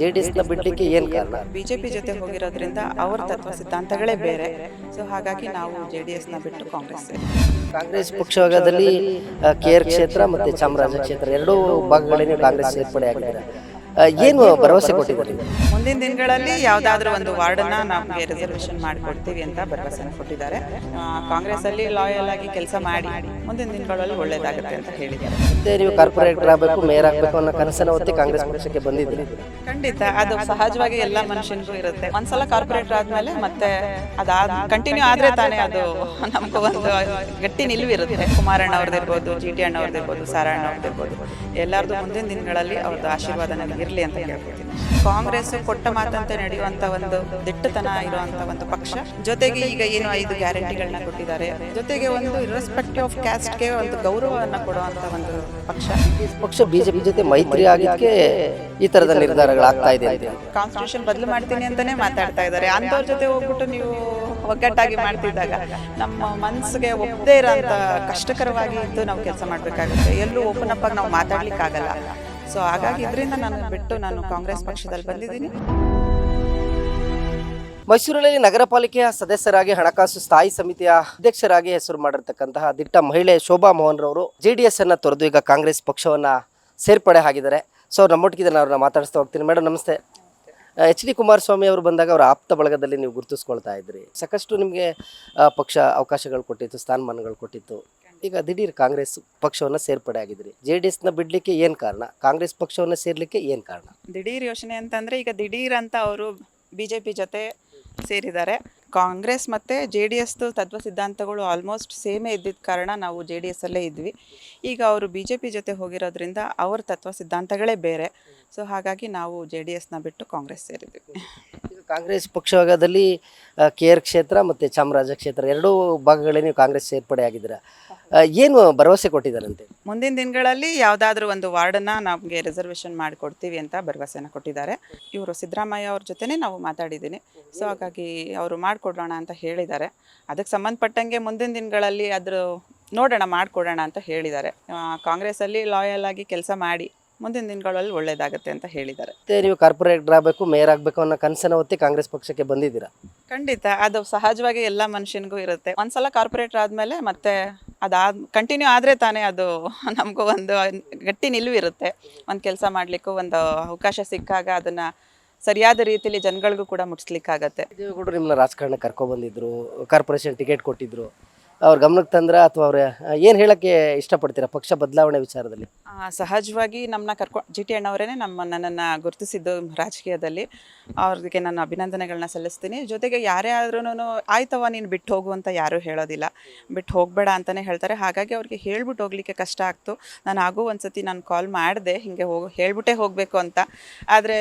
J D ಎಸ್ನ ಬಿಡಲಿಕ್ಕೆ ಏನು ಕಾರಣ? ಬಿಜೆಪಿ ಜೊತೆ ಹೋಗಿರೋದ್ರಿಂದ ಅವರ ತತ್ವ ಸಿದ್ಧಾಂತಗಳೇ ಬೇರೆ. ಸೊ ಹಾಗಾಗಿ ನಾವು ಜೆ ಡಿ ಎಸ್ನ ಬಿಟ್ಟು ಕಾಂಗ್ರೆಸ್ ಕಾಂಗ್ರೆಸ್ ಪಕ್ಷದಲ್ಲಿ ಕೆ ಆರ್ ಕ್ಷೇತ್ರ ಮತ್ತೆ ಚಾಮರಾಜ ಕ್ಷೇತ್ರ ಎರಡೂ ಭಾಗಗಳಲ್ಲಿ ಕಾಂಗ್ರೆಸ್ ಸೇರ್ಪಡೆ ಆಗಿದ್ದಾರೆ. ಆ, ಏನು ಭರವಸೆ ಕೊಟ್ಟಿದ್ದಾರೆ? ಮುಂದಿನ ದಿನಗಳಲ್ಲಿ ಯಾವುದಾದ್ರೂ ಒಂದು ವಾರ್ಡನ್ನ ನಮಗೆ ರಿಸರ್ವೇಶನ್ ಮಾಡಿಕೊಡ್ತೀವಿ ಅಂತ ಭರವಸೆ ಕೊಟ್ಟಿದ್ದಾರೆ. ಕಾಂಗ್ರೆಸ್ ಅಲ್ಲಿ ಲಾಯಲ್ ಆಗಿ ಕೆಲಸ ಮಾಡಿ ಮುಂದಿನ ದಿನಗಳಲ್ಲಿ ಒಳ್ಳೇದಾಗುತ್ತೆ ಅಂತ ಹೇಳಿದ್ದಾರೆ. ಮತ್ತೆ ನೀವು ಕಾರ್ಪೊರೇಟರ್ ಆಗಬೇಕು ಮೇಯರ್ ಆಗಬೇಕು ಅನ್ನೋ ಕನಸನ್ನ ಹೊತ್ತಿ ಕಾಂಗ್ರೆಸ್ ಪಕ್ಷಕ್ಕೆ ಬಂದಿದ್ರಿ ಖಂಡಿತ ಅದು ಸಹಜವಾಗಿ ಎಲ್ಲ ಮನುಷ್ಯನಿಗೂ ಇರುತ್ತೆ. ಒಂದ್ಸಲ ಕಾರ್ಪೊರೇಟರ್ ಆದ್ಮೇಲೆ ಮತ್ತೆ ಅದಾದ ಕಂಟಿನ್ಯೂ ಆದ್ರೆ ತಾನೇ ಅದು ನಮಗೂ ಒಂದು ಗಟ್ಟಿ ನಿಲ್ವಿರುತ್ತೆ. ಕುಮಾರಣ್ಣ ಅವ್ರದ್ದಿರ್ಬೋದು ಜಿ ಟಿ ಅಣ್ಣ ಅವ್ರದ್ದಿರ್ಬೋದು ಸಾರಣ್ಣ ಅವ್ರದ್ದಿರ್ಬೋದು. ಎಲ್ಲರದು ಮುಂದಿನ ದಿನಗಳಲ್ಲಿ ಅವ್ರದ್ದು ಆಶೀರ್ವಾದ ನನಗೆ ಇರಲಿ ಅಂತ ಕೇಳ್ಕೊತೀನಿ ಕಾಂಗ್ರೆಸ್ ಕೊಟ್ಟ ಮಾತಂತೆ ನಡೆಯುವಂತ ಒಂದು ದಿಟ್ಟತನ ಇರುವಂತ ಒಂದು ಪಕ್ಷ. ಜೊತೆಗೆ ಈಗ ಏನು ಐದು ಗ್ಯಾರಂಟಿಗಳನ್ನ ಕೊಟ್ಟಿದ್ದಾರೆ. ಜೊತೆಗೆ ಒಂದು ಇರ್ರೆಸ್ಪೆಕ್ಟಿವ್ ಆಫ್ ಕ್ಯಾಸ್ಟ್ಗೆ ಒಂದು ಗೌರವವನ್ನು ಕೊಡುವಂತ ಒಂದು ಪಕ್ಷ. ಪಕ್ಷ ಬಿಜೆಪಿ ಜೊತೆ ಮೈತ್ರಿ ಆಗಿದ್ದಕ್ಕೆ ಈ ತರದ ನಿರ್ಧಾರಗಳಾಗ್ತಾ ಇದೆ ಅಂತ ಕಾನ್ಸ್ಟಿಟ್ಯೂಷನ್ ಬದಲು ಮಾಡ್ತೀನಿ ಅಂತಾನೆ ಮಾತಾಡ್ತಾ ಇದ್ದಾರೆ. ಅಂತವ್ರ ಜೊತೆ ಹೋಗ್ಬಿಟ್ಟು ನೀವು ಒಗ್ಗಟ್ಟಾಗಿ ಮಾಡ್ತಿದ್ದಾಗ ನಮ್ಮ ಮನಸ್ಸಿಗೆ ಒಪ್ಪದೇ ಇರೋಂಥ ಕಷ್ಟಕರವಾಗಿ ಇದ್ದು ನಾವು ಕೆಲಸ ಮಾಡಬೇಕಾಗುತ್ತೆ. ಎಲ್ಲೂ ಓಪನ್ ಅಪ್ ಆಗಿ ನಾವು ಮಾತಾಡ್ಲಿಕ್ಕೆ ಆಗಲ್ಲ ಸೊ ಹಾಗಾಗಿ ಇದರಿಂದ ನಾನು ಬಿಟ್ಟು ನಾನು ಕಾಂಗ್ರೆಸ್ ಪಕ್ಷದಲ್ಲಿ ಬಂದಿದ್ದೀನಿ. ಮೈಸೂರಿನಲ್ಲಿ ನಗರ ಪಾಲಿಕೆಯ ಸದಸ್ಯರಾಗಿ ಹಣಕಾಸು ಸ್ಥಾಯಿ ಸಮಿತಿಯ ಅಧ್ಯಕ್ಷರಾಗಿ ಹೆಸರು ಮಾಡಿರ್ತಕ್ಕಂತಹ ದಿಟ್ಟ ಮಹಿಳೆ ಶೋಭಾ ಮೋಹನ್ ರವರು ಜೆ ಡಿ ಎಸ್ ಅನ್ನ ತೊರೆದು ಈಗ ಕಾಂಗ್ರೆಸ್ ಪಕ್ಷವನ್ನ ಸೇರ್ಪಡೆ ಆಗಿದ್ದಾರೆ. ಸೊ ನಮ್ಮೊಟ್ಟಿಗೆ ನಾನು ಮಾತಾಡಿಸ್ತಾ ಹೋಗ್ತೀನಿ. ಮೇಡಮ್ ನಮಸ್ತೆ. ಎಚ್ ಡಿ ಕುಮಾರಸ್ವಾಮಿ ಅವರು ಬಂದಾಗ ಅವರ ಆಪ್ತ ಬಳಗದಲ್ಲಿ ನೀವು ಗುರುತಿಸ್ಕೊಳ್ತಾ ಇದ್ರಿ. ಸಾಕಷ್ಟು ನಿಮಗೆ ಪಕ್ಷ ಅವಕಾಶಗಳು ಕೊಟ್ಟಿತ್ತು, ಸ್ಥಾನಮಾನಗಳು ಕೊಟ್ಟಿತ್ತು. ಈಗ ದಿಢೀರ್ ಕಾಂಗ್ರೆಸ್ ಪಕ್ಷವನ್ನು ಸೇರ್ಪಡೆ ಆಗಿದ್ರಿ. ಜೆ ಡಿ ಎಸ್ನ ಬಿಡ್ಲಿಕ್ಕೆ ಏನು ಕಾರಣ? ಕಾಂಗ್ರೆಸ್ ಪಕ್ಷವನ್ನು ಸೇರ್ಲಿಕ್ಕೆ ಏನು ಕಾರಣ? ದಿಢೀರ್ ಯೋಚನೆ ಅಂತಂದ್ರೆ ಈಗ ದಿಢೀರ್ ಅಂತ ಅವರು ಬಿಜೆಪಿ ಜೆ ಪಿ ಜೊತೆ ಸೇರಿದ್ದಾರೆ. ಕಾಂಗ್ರೆಸ್ ಮತ್ತು ಜೆ ಡಿ ಎಸ್ದು ತತ್ವ ಸಿದ್ಧಾಂತಗಳು ಆಲ್ಮೋಸ್ಟ್ ಸೇಮೇ ಇದ್ದಿದ್ದ ಕಾರಣ ನಾವು ಜೆ ಡಿ ಎಸ್ ಅಲ್ಲೇ ಇದ್ವಿ. ಈಗ ಅವರು ಬಿ ಜೆ ಪಿ ಜೊತೆ ಹೋಗಿರೋದ್ರಿಂದ ಅವ್ರ ತತ್ವ ಸಿದ್ಧಾಂತಗಳೇ ಬೇರೆ. ಸೊ ಹಾಗಾಗಿ ನಾವು ಜೆ ಡಿ ಎಸ್ನ ಬಿಟ್ಟು ಕಾಂಗ್ರೆಸ್ ಸೇರಿದ್ವಿ. ಈಗ ಕಾಂಗ್ರೆಸ್ ಪಕ್ಷದಲ್ಲಿ ಕೆ ಆರ್ ಕ್ಷೇತ್ರ ಮತ್ತು ಚಾಮರಾಜ ಕ್ಷೇತ್ರ ಎರಡೂ ಭಾಗಗಳಲ್ಲಿ ನೀವು ಕಾಂಗ್ರೆಸ್ ಸೇರ್ಪಡೆ ಆಗಿದ್ದೀರಾ ಏನು ಭರವಸೆ ಕೊಟ್ಟಿದ್ದಾರಂತೆ? ಮುಂದಿನ ದಿನಗಳಲ್ಲಿ ಯಾವುದಾದ್ರೂ ಒಂದು ವಾರ್ಡನ್ನ ನಮಗೆ ರಿಸರ್ವೇಶನ್ ಮಾಡಿಕೊಡ್ತೀವಿ ಅಂತ ಭರವಸೆನ ಕೊಟ್ಟಿದ್ದಾರೆ. ಇವರು ಸಿದ್ದರಾಮಯ್ಯ ಅವ್ರ ಜೊತೆನೇ ನಾವು ಮಾತಾಡಿದ್ದೀನಿ. ಸೊ ಹಾಗಾಗಿ ಅವರು ಮಾಡಿಕೊಡೋಣ ಅಂತ ಹೇಳಿದ್ದಾರೆ. ಅದಕ್ಕೆ ಸಂಬಂಧಪಟ್ಟಂಗೆ ಮುಂದಿನ ದಿನಗಳಲ್ಲಿ ಅದ್ರ ನೋಡೋಣ ಮಾಡಿಕೊಡೋಣ ಅಂತ ಹೇಳಿದ್ದಾರೆ. ಕಾಂಗ್ರೆಸ್ ಕಾಂಗ್ರೆಸ್ಸಲ್ಲಿ ಲಾಯಲ್ ಆಗಿ ಕೆಲಸ ಮಾಡಿ ಮುಂದಿನ ದಿನಗಳಲ್ಲಿ ಒಳ್ಳೇದಾಗುತ್ತೆ ಅಂತ ಹೇಳಿದ್ದಾರೆ. ಮತ್ತೆ ನೀವು ಕಾರ್ಪೊರೇಟರ್ ಆಗಬೇಕು ಮೇಯರ್ ಆಗಬೇಕು ಅನ್ನೋ ಕನಸನ್ನು ಹೊತ್ತಿ ಕಾಂಗ್ರೆಸ್ ಪಕ್ಷಕ್ಕೆ ಬಂದಿದ್ದೀರಾ? ಖಂಡಿತ. ಅದು ಸಹಜವಾಗಿ ಎಲ್ಲ ಮನುಷ್ಯನಿಗೂ ಇರುತ್ತೆ. ಒಂದ್ಸಲ ಕಾರ್ಪೊರೇಟರ್ ಆದಮೇಲೆ ಮತ್ತೆ ಅದಾದ ಕಂಟಿನ್ಯೂ ಆದರೆ ತಾನೇ ಅದು ನಮಗೂ ಒಂದು ಗಟ್ಟಿ ನಿಲುವಿರುತ್ತೆ. ಒಂದು ಕೆಲಸ ಮಾಡಲಿಕ್ಕೂ ಒಂದು ಅವಕಾಶ ಸಿಕ್ಕಾಗ ಅದನ್ನು ಸರಿಯಾದ ರೀತಿಯಲ್ಲಿ ಜನಗಳಿಗೂ ಕೂಡ ಮುಟ್ಸ್ಲಿಕ್ಕಾಗತ್ತೆ. ದೇವೇಗೌಡರು ನಿಮ್ಮನ್ನ ರಾಜಕಾರಣ ಕರ್ಕೊಬಂದಿದ್ರು ಕಾರ್ಪೊರೇಷನ್ ಟಿಕೆಟ್ ಕೊಟ್ಟಿದ್ರು. ಅವ್ರ ಗಮನಕ್ಕೆ ತಂದ್ರ ಅಥವಾ ಅವ್ರ ಏನು ಹೇಳಕ್ಕೆ ಇಷ್ಟಪಡ್ತೀರಾ ಪಕ್ಷ ಬದಲಾವಣೆ ವಿಚಾರದಲ್ಲಿ? ಸಹಜವಾಗಿ ನಮ್ಮನ್ನ ಕರ್ಕೊ, ಜಿ ಟಿ ಅಣ್ಣವರೇ ನಮ್ಮ ನನ್ನನ್ನು ಗುರುತಿಸಿದ್ದು ರಾಜಕೀಯದಲ್ಲಿ. ಅವ್ರಿಗೆ ನಾನು ಅಭಿನಂದನೆಗಳನ್ನ ಸಲ್ಲಿಸ್ತೀನಿ. ಜೊತೆಗೆ ಯಾರೇ ಆದ್ರೂ ಆಯ್ತವ ನೀನು ಬಿಟ್ಟು ಹೋಗು ಅಂತ ಯಾರೂ ಹೇಳೋದಿಲ್ಲ. ಬಿಟ್ಟು ಹೋಗಬೇಡ ಅಂತಲೇ ಹೇಳ್ತಾರೆ. ಹಾಗಾಗಿ ಅವ್ರಿಗೆ ಹೇಳ್ಬಿಟ್ಟು ಹೋಗ್ಲಿಕ್ಕೆ ಕಷ್ಟ ಆಗ್ತು. ನಾನು ಆಗು ಒಂದ್ಸತಿ ನಾನು ಕಾಲ್ ಮಾಡಿದೆ, ಹಿಂಗೆ ಹೋಗಿ, ಹೇಳ್ಬಿಟ್ಟೇ ಹೋಗಬೇಕು ಅಂತ. ಆದರೆ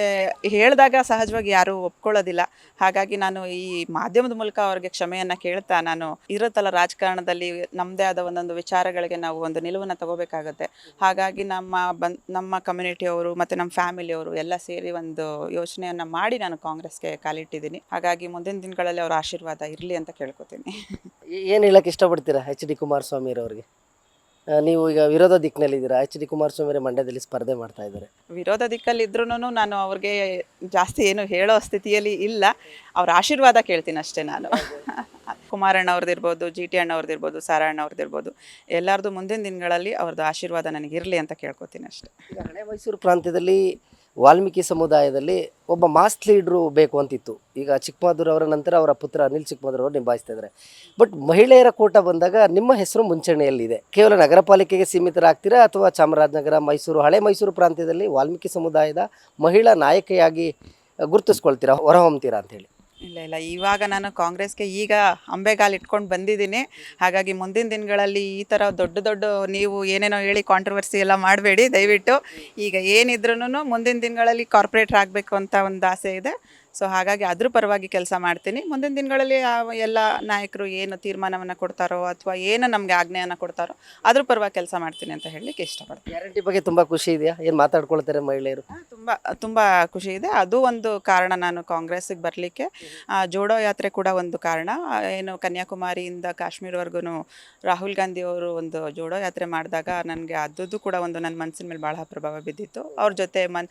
ಹೇಳಿದಾಗ ಸಹಜವಾಗಿ ಯಾರೂ ಒಪ್ಕೊಳ್ಳೋದಿಲ್ಲ. ಹಾಗಾಗಿ ನಾನು ಈ ಮಾಧ್ಯಮದ ಮೂಲಕ ಅವ್ರಿಗೆ ಕ್ಷಮೆಯನ್ನು ಕೇಳ್ತಾ ನಾನು ಇರುತ್ತಲ್ಲ ರಾಜಕಾರಣದಲ್ಲಿ ನಮ್ಮದೇ ಆದ ಒಂದೊಂದು ವಿಚಾರಗಳಿಗೆ ನಾವು ಒಂದು ನಿಲುವನ್ನು ತಗೋಬೇಕಾಗತ್ತೆ. ಹಾಗಾಗಿ ನಮ್ಮ ಬನ್ ನಮ್ಮ ಕಮ್ಯುನಿಟಿಯವರು ಮತ್ತು ನಮ್ಮ ಫ್ಯಾಮಿಲಿಯವರು ಎಲ್ಲ ಸೇರಿ ಒಂದು ಯೋಚನೆಯನ್ನು ಮಾಡಿ ನಾನು ಕಾಂಗ್ರೆಸ್ಗೆ ಕಾಲಿಟ್ಟಿದ್ದೀನಿ. ಹಾಗಾಗಿ ಮುಂದಿನ ದಿನಗಳಲ್ಲಿ ಅವರ ಆಶೀರ್ವಾದ ಇರಲಿ ಅಂತ ಕೇಳ್ಕೊತೀನಿ. ಏನು ಹೇಳಕ್ಕೆ ಇಷ್ಟಪಡ್ತೀರಾ ಎಚ್ ಡಿ ಕುಮಾರಸ್ವಾಮಿ ಅವರಿಗೆ ನೀವು ಈಗ ವಿರೋಧ ದಿಕ್ಕಿನಲ್ಲಿದ್ದೀರಾ ಎಚ್ ಡಿ ಕುಮಾರಸ್ವಾಮಿ ಅವರೇ ಮಂಡ್ಯದಲ್ಲಿ ಸ್ಪರ್ಧೆ ಮಾಡ್ತಾ ಇದ್ದಾರೆ. ವಿರೋಧ ದಿಕ್ಕಲ್ಲಿ ಇದ್ರೂ ನಾನು ಅವ್ರಿಗೆ ಜಾಸ್ತಿ ಏನು ಹೇಳೋ ಸ್ಥಿತಿಯಲ್ಲಿ ಇಲ್ಲ. ಅವ್ರ ಆಶೀರ್ವಾದ ಕೇಳ್ತೀನಿ ಅಷ್ಟೇ ನಾನು. ಕುಮಾರಣ್ಣ ಅವ್ರದ್ದಿರ್ಬೋದು ಜಿ ಟಿ ಅಣ್ಣ ಅವ್ರದ್ದಿರ್ಬೋದು ಸಾರಣ್ಣ ಅವ್ರದ್ದಿರ್ಬೋದು ಎಲ್ಲರದು ಮುಂದಿನ ದಿನಗಳಲ್ಲಿ ಅವ್ರದ್ದು ಆಶೀರ್ವಾದ ನನಗೆ ಇರಲಿ ಅಂತ ಕೇಳ್ಕೊತೀನಿ ಅಷ್ಟೇ. ಹಳೆ ಮೈಸೂರು ಪ್ರಾಂತ್ಯದಲ್ಲಿ ವಾಲ್ಮೀಕಿ ಸಮುದಾಯದಲ್ಲಿ ಒಬ್ಬ ಮಾಸ್ ಲೀಡ್ರು ಬೇಕು ಅಂತಿತ್ತು. ಈಗ ಚಿಕ್ಕಮಾದೂರ್ ಅವರ ನಂತರ ಅವರ ಪುತ್ರ ಅನಿಲ್ ಚಿಕ್ಕಮಾದೂರ್ ಅವರು ನಿಭಾಯಿಸ್ತಾ ಇದ್ದಾರೆ. ಬಟ್ ಮಹಿಳೆಯರ ಕೋಟ ಬಂದಾಗ ನಿಮ್ಮ ಹೆಸರು ಮುಂಚೂಣಿಯಲ್ಲಿದೆ. ಕೇವಲ ನಗರ ಪಾಲಿಕೆಗೆ ಸೀಮಿತರಾಗ್ತೀರಾ ಅಥವಾ ಚಾಮರಾಜನಗರ, ಮೈಸೂರು, ಹಳೆ ಮೈಸೂರು ಪ್ರಾಂತ್ಯದಲ್ಲಿ ವಾಲ್ಮೀಕಿ ಸಮುದಾಯದ ಮಹಿಳಾ ನಾಯಕಿಯಾಗಿ ಗುರುತಿಸ್ಕೊಳ್ತೀರಾ, ಹೊರಹೊಮ್ತೀರಾ ಅಂತ ಹೇಳಿ. ಇಲ್ಲ ಇಲ್ಲ. ಇವಾಗ ನಾನು ಕಾಂಗ್ರೆಸ್ಗೆ ಈಗ ಅಂಬೆಗಾಲು ಇಟ್ಕೊಂಡು ಬಂದಿದ್ದೀನಿ. ಹಾಗಾಗಿ ಮುಂದಿನ ದಿನಗಳಲ್ಲಿ ಈ ಥರ ದೊಡ್ಡ ದೊಡ್ಡ ನೀವು ಏನೇನೋ ಹೇಳಿ ಕಾಂಟ್ರವರ್ಸಿ ಎಲ್ಲ ಮಾಡಬೇಡಿ. ದಯವಿಟ್ಟು ಈಗ ಏನಿದ್ರೂ ಮುಂದಿನ ದಿನಗಳಲ್ಲಿ ಕಾರ್ಪೊರೇಟ್ರ್ ಆಗಬೇಕು ಅಂತ ಒಂದು ಆಸೆ ಇದೆ. ಸೊ ಹಾಗಾಗಿ ಅದ್ರ ಪರವಾಗಿ ಕೆಲಸ ಮಾಡ್ತೀನಿ. ಮುಂದಿನ ದಿನಗಳಲ್ಲಿ ಎಲ್ಲ ನಾಯಕರು ಏನು ತೀರ್ಮಾನವನ್ನು ಕೊಡ್ತಾರೋ ಅಥವಾ ಏನು ನಮಗೆ ಆಜ್ಞೆಯನ್ನು ಕೊಡ್ತಾರೋ ಅದ್ರ ಪರವಾಗಿ ಕೆಲಸ ಮಾಡ್ತೀನಿ ಅಂತ ಹೇಳಲಿಕ್ಕೆ ಇಷ್ಟಪಡ್ತೀನಿ. ಗ್ಯಾರಂಟಿ ಬಗ್ಗೆ ತುಂಬ ಖುಷಿ ಇದೆಯಾ ಏನು ಮಾತಾಡ್ಕೊಳ್ತಾರೆ ಮಹಿಳೆಯರು? ತುಂಬ ತುಂಬ ಖುಷಿ ಇದೆ. ಅದು ಒಂದು ಕಾರಣ ನಾನು ಕಾಂಗ್ರೆಸ್ಸಿಗೆ ಬರಲಿಕ್ಕೆ. ಜೋಡೋ ಯಾತ್ರೆ ಕೂಡ ಒಂದು ಕಾರಣ. ಏನು ಕನ್ಯಾಕುಮಾರಿಯಿಂದ ಕಾಶ್ಮೀರವರೆಗೂ ರಾಹುಲ್ ಗಾಂಧಿ ಅವರು ಒಂದು ಜೋಡೋ ಯಾತ್ರೆ ಮಾಡಿದಾಗ ನನಗೆ ಅದದ್ದು ಕೂಡ ಒಂದು ನನ್ನ ಮನಸ್ಸಿನ ಮೇಲೆ ಭಾಳ ಪ್ರಭಾವ ಬಿದ್ದಿತ್ತು. ಅವ್ರ ಜೊತೆ ಮನ್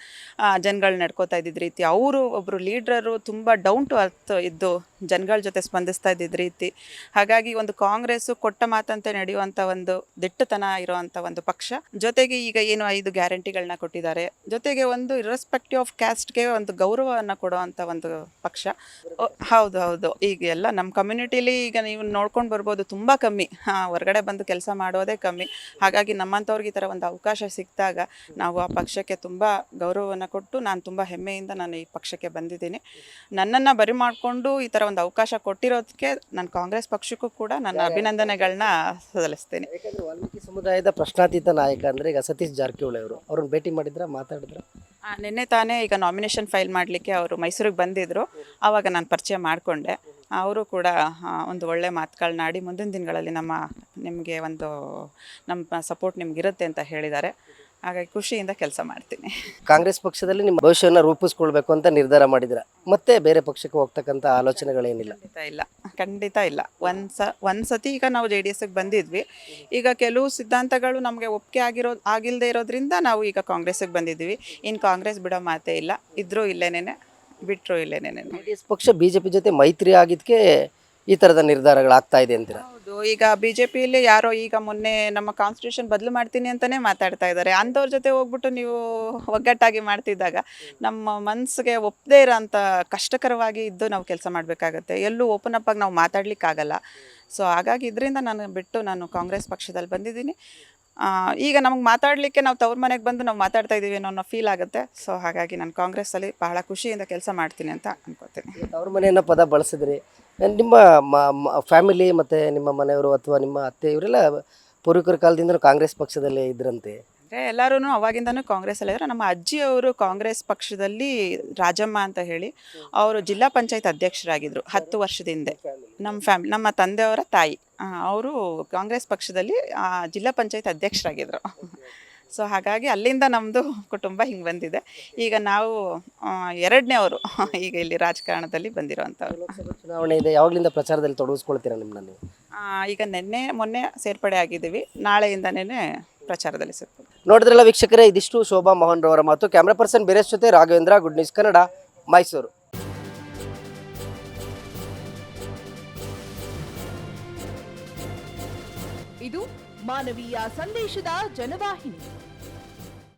ಜನಗಳು ನಡ್ಕೋತಾ ಇದ್ದಿದ್ದ ರೀತಿ ಅವರು ಒಬ್ಬರು ಲೀಡ್ರರು ತುಂಬ ಡೌನ್ ಟು ಅರ್ತ್ ಇದ್ದು ಜನಗಳ ಜೊತೆ ಸ್ಪಂದಿಸ್ತಾ ಇದ್ದಿದ್ದ ರೀತಿ. ಹಾಗಾಗಿ ಒಂದು ಕಾಂಗ್ರೆಸ್ಸು ಕೊಟ್ಟ ಮಾತಂತೆ ನಡೆಯುವಂಥ ಒಂದು ದಿಟ್ಟತನ ಇರುವಂಥ ಒಂದು ಪಕ್ಷ. ಜೊತೆಗೆ ಈಗ ಏನು ಐದು ಗ್ಯಾರಂಟಿಗಳನ್ನ ಕೊಟ್ಟಿದ್ದಾರೆ. ಜೊತೆಗೆ ಒಂದು ಇರ್ರೆಸ್ಪೆಕ್ಟಿವ್ ಆಫ್ ಕ್ಯಾಸ್ಟ್ಗೆ ಒಂದು ಗೌರವವನ್ನು ಕೊಡುವಂಥ ಒಂದು ಪಕ್ಷ. ಹೌದು ಹೌದು. ಈಗ ಎಲ್ಲ ನಮ್ಮ ಕಮ್ಯುನಿಟಿಲಿ ಈಗ ನೀವು ನೋಡ್ಕೊಂಡು ಬರ್ಬೋದು ತುಂಬ ಕಮ್ಮಿ. ಹೊರಗಡೆ ಬಂದು ಕೆಲಸ ಮಾಡೋದೇ ಕಮ್ಮಿ. ಹಾಗಾಗಿ ನಮ್ಮಂಥವ್ರಿಗೆ ಈ ಥರ ಒಂದು ಅವಕಾಶ ಸಿಕ್ಕಿದಾಗ ನಾವು ಆ ಪಕ್ಷಕ್ಕೆ ತುಂಬ ಗೌರವವನ್ನು ಕೊಟ್ಟು ನಾನು ತುಂಬ ಹೆಮ್ಮೆಯಿಂದ ನಾನು ಈ ಪಕ್ಷಕ್ಕೆ ಬಂದಿದ್ದೀನಿ. ನನ್ನನ್ನು ಬರಿ ಮಾಡಿಕೊಂಡು ಈ ಥರ ಒಂದು ಅವಕಾಶ ಕೊಟ್ಟಿರೋದಕ್ಕೆ ನಾನು ಕಾಂಗ್ರೆಸ್ ಪಕ್ಷಕ್ಕೂ ಕೂಡ ನನ್ನ ಅಭಿನಂದನೆಗಳನ್ನ ಸಲ್ಲಿಸ್ತೀನಿ. ಯಾಕಂದ್ರೆ ವಾಲ್ಮೀಕಿ ಸಮುದಾಯದ ಪ್ರಶ್ನಾತೀತ ನಾಯಕ ಅಂದರೆ ಈಗ ಸತೀಶ್ ಜಾರಕಿಹೊಳಿ ಅವರು. ಅವ್ರನ್ನ ಭೇಟಿ ಮಾಡಿದ್ರೆ ಮಾತಾಡಿದ್ರು? ನಿನ್ನೆ ತಾನೇ ಈಗ ನಾಮಿನೇಷನ್ ಫೈಲ್ ಮಾಡಲಿಕ್ಕೆ ಅವರು ಮೈಸೂರಿಗೆ ಬಂದಿದ್ದರು ಆವಾಗ ನಾನು ಪರಿಚಯ ಮಾಡಿಕೊಂಡೆ. ಅವರು ಕೂಡ ಒಂದು ಒಳ್ಳೆ ಮಾತುಗಳನ್ನಾಡಿ ಮುಂದಿನ ದಿನಗಳಲ್ಲಿ ನಮ್ಮ ನಿಮಗೆ ಒಂದು ನಮ್ಮ ಸಪೋರ್ಟ್ ನಿಮಗಿರುತ್ತೆ ಅಂತ ಹೇಳಿದ್ದಾರೆ. ಹಾಗಾಗಿ ಖುಷಿಯಿಂದ ಕೆಲಸ ಮಾಡ್ತೀನಿ. ಕಾಂಗ್ರೆಸ್ ಪಕ್ಷದಲ್ಲಿ ನಿಮ್ಮ ಭವಿಷ್ಯವನ್ನು ರೂಪಿಸ್ಕೊಳ್ಬೇಕು ಅಂತ ನಿರ್ಧಾರ ಮಾಡಿದ್ರ ಮತ್ತೆ ಬೇರೆ ಪಕ್ಷಕ್ಕೆ ಹೋಗ್ತಕ್ಕಂಥ ಆಲೋಚನೆಗಳೇನಿಲ್ಲ? ಖಂಡಿತ ಇಲ್ಲ. ಖಂಡಿತ ಇಲ್ಲ. ಒಂದ್ಸ ಒಂದ್ಸತಿ ಒಂದು ಸತಿ ಈಗ ನಾವು ಜೆ ಡಿ ಎಸ್ಗೆ ಬಂದಿದ್ವಿ. ಈಗ ಕೆಲವು ಸಿದ್ಧಾಂತಗಳು ನಮಗೆ ಒಪ್ಪಿಗೆ ಆಗಿರೋ ಆಗಿಲ್ಲದೆ ಇರೋದ್ರಿಂದ ನಾವು ಈಗ ಕಾಂಗ್ರೆಸ್ಸಿಗೆ ಬಂದಿದ್ವಿ ಇನ್ನು ಕಾಂಗ್ರೆಸ್ ಬಿಡೋ ಮಾತೇ ಇಲ್ಲ. ಇದ್ರೂ ಇಲ್ಲೇನೇನೆ ಬಿಟ್ಟರು ಇಲ್ಲೇನೇನೆ. ಜೆಡಿಎಸ್ ಪಕ್ಷ ಬಿಜೆಪಿ ಜೊತೆ ಮೈತ್ರಿ ಆಗಿದ್ದಕ್ಕೆ ಈ ಥರದ ನಿರ್ಧಾರಗಳಾಗ್ತಾ ಇದೆ ಅಂತೀರಾ? ಈಗ ಬಿ ಜೆ ಪಿಯಲ್ಲಿ ಯಾರೋ ಈಗ ಮೊನ್ನೆ ನಮ್ಮ ಕಾನ್ಸ್ಟಿಟ್ಯೂಷನ್ ಬದಲು ಮಾಡ್ತೀನಿ ಅಂತಾನೆ ಮಾತಾಡ್ತಾ ಇದ್ದಾರೆ. ಅಂಥವ್ರ ಜೊತೆ ಹೋಗ್ಬಿಟ್ಟು ನೀವು ಒಗ್ಗಟ್ಟಾಗಿ ಮಾಡ್ತಿದ್ದಾಗ ನಮ್ಮ ಮನಸ್ಸಿಗೆ ಒಪ್ಪದೇ ಇರೋಂಥ ಕಷ್ಟಕರವಾಗಿ ಇದ್ದು ನಾವು ಕೆಲಸ ಮಾಡಬೇಕಾಗತ್ತೆ. ಎಲ್ಲೂ ಓಪನ್ ಅಪ್ ಆಗಿ ನಾವು ಮಾತಾಡ್ಲಿಕ್ಕಾಗಲ್ಲ. ಸೊ ಹಾಗಾಗಿ ಇದರಿಂದ ನಾನು ಬಿಟ್ಟು ನಾನು ಕಾಂಗ್ರೆಸ್ ಪಕ್ಷದಲ್ಲಿ ಬಂದಿದ್ದೀನಿ. ಈಗ ನಮಗೆ ಮಾತಾಡಲಿಕ್ಕೆ ನಾವು ತವ್ರ ಮನೆಗೆ ಬಂದು ನಾವು ಮಾತಾಡ್ತಾ ಇದ್ದೀವಿ ಅನ್ನೋ ಫೀಲ್ ಆಗುತ್ತೆ. ಸೊ ಹಾಗಾಗಿ ನಾನು ಕಾಂಗ್ರೆಸ್ಸಲ್ಲಿ ಬಹಳ ಖುಷಿಯಿಂದ ಕೆಲಸ ಮಾಡ್ತೀನಿ ಅಂತ ಅನ್ಕೋತೀನಿ. ತವ್ರ ಮನೆಯನ್ನ ಪದ ಬಳಸಿದ್ರಿ. ನಿಮ್ಮ ಫ್ಯಾಮಿಲಿ ಮತ್ತೆ ನಿಮ್ಮ ಮನೆಯವರು ಅಥವಾ ನಿಮ್ಮ ಅತ್ತೆ ಇವರೆಲ್ಲ ಪೂರ್ವಿಕರ ಕಾಲದಿಂದ ಕಾಂಗ್ರೆಸ್ ಪಕ್ಷದಲ್ಲೇ ಇದ್ರಂತೆ. ಅಂದರೆ ಎಲ್ಲರೂ ಅವಾಗಿಂದನೂ ಕಾಂಗ್ರೆಸ್ಸಲ್ಲಿ ಇದ್ದಾರೆ ನಮ್ಮ ಅಜ್ಜಿಯವರು ಕಾಂಗ್ರೆಸ್ ಪಕ್ಷದಲ್ಲಿ ರಾಜಮ್ಮ ಅಂತ ಹೇಳಿ ಅವರು ಜಿಲ್ಲಾ ಪಂಚಾಯತ್ ಅಧ್ಯಕ್ಷರಾಗಿದ್ದರು ಹತ್ತು ವರ್ಷದ ಹಿಂದೆ ನಮ್ಮ ಫ್ಯಾಮಿಲಿ ನಮ್ಮ ತಂದೆಯವರ ತಾಯಿ. ಅವರು ಕಾಂಗ್ರೆಸ್ ಪಕ್ಷದಲ್ಲಿ ಜಿಲ್ಲಾ ಪಂಚಾಯತ್ ಅಧ್ಯಕ್ಷರಾಗಿದ್ದರು ಸೊ ಹಾಗಾಗಿ ಅಲ್ಲಿಂದ ನಮ್ಮದು ಕುಟುಂಬ ಹಿಂಗೆ ಬಂದಿದೆ. ಈಗ ನಾವು ಎರಡನೇವರು ಈಗ ಇಲ್ಲಿ ರಾಜಕಾರಣದಲ್ಲಿ ಬಂದಿರುವಂಥವ್ರು. ಚುನಾವಣೆ ಇದೆ. ಯಾವಾಗಲಿಂದ ಪ್ರಚಾರದಲ್ಲಿ ತೊಡಗಿಸ್ಕೊಳ್ತೀರಾ ನಿಮ್ಮನ್ನ ನೀವು ಈಗ ನಿನ್ನೆ ಮೊನ್ನೆ ಸೇರ್ಪಡೆ ಆಗಿದ್ದೀವಿ. ನಾಳೆಯಿಂದನೇ ಪ್ರಚಾರದಲ್ಲಿ ಸೇರ್ಪಡೆ. ನೋಡಿದ್ರಲ್ಲ ವೀಕ್ಷಕರೇ, ಇದಿಷ್ಟು ಶೋಭಾ ಮೋಹನ್ ರವರ ಮಾತು. ಕ್ಯಾಮ್ರಾ ಪರ್ಸನ್ ಬೇರೆಸ್ ಜೊತೆ ರಾಘವೇಂದ್ರ ಗುಡ್ ನ್ಯೂಸ್ ಕನ್ನಡ ಮೈಸೂರು ಇದು ಮಾನವೀಯ ಸಂದೇಶದ ಜನವಾಹಿನಿ.